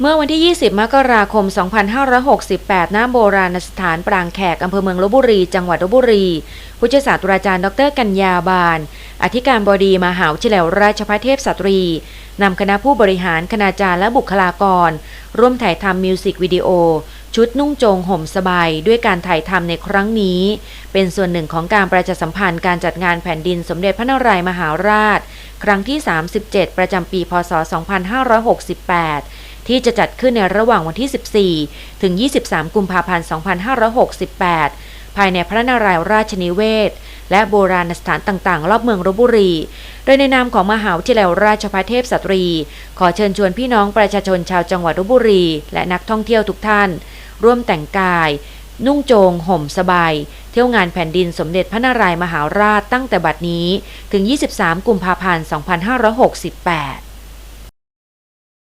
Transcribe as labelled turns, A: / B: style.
A: เมื่อวันที่ 20 มกราคม 2568 ณ โบราณสถานปรางแขก อำเภอเมืองลบบุรี จังหวัดลบบุรี ผู้ช่วยศาสตราจารย์ ดร กัญญาบานอธิการบดีมหาวิทยาลัยราชภัฏเทพสตรี นำคณะผู้บริหาร คณาจารย์และบุคลากร ร่วมถ่ายทำมิวสิกวิดีโอ ชุดนุ่งโจงห่มสบาย ด้วยการถ่ายทำในครั้งนี้ เป็นส่วนหนึ่งของการประชาสัมพันธ์การจัดงานแผ่นดินสมเด็จพระนารายมหาราช ครั้งที่ 37 ประจำปี พศ 2568 ที่จะจัดขึ้นในระหว่างวันที่ 14 ถึง 23 กุมภาพันธ์ 2568 ภายในพระนารายณ์ราชนิเวศ และโบราณสถานต่างๆ รอบเมืองลบบุรี โดยในนามของมหาวิทยาลัยราชภัฏเทพสตรี ขอเชิญชวนพี่น้องประชาชนชาวจังหวัดลบบุรี และนักท่องเที่ยวทุกท่าน ร่วมแต่งกายนุ่งโจง ห่มสบาย เที่ยวงานแผ่นดินสมเด็จพระนารายมหาราชตั้งแต่บัดนี้ ถึง 23 กุมภาพันธ์ 2568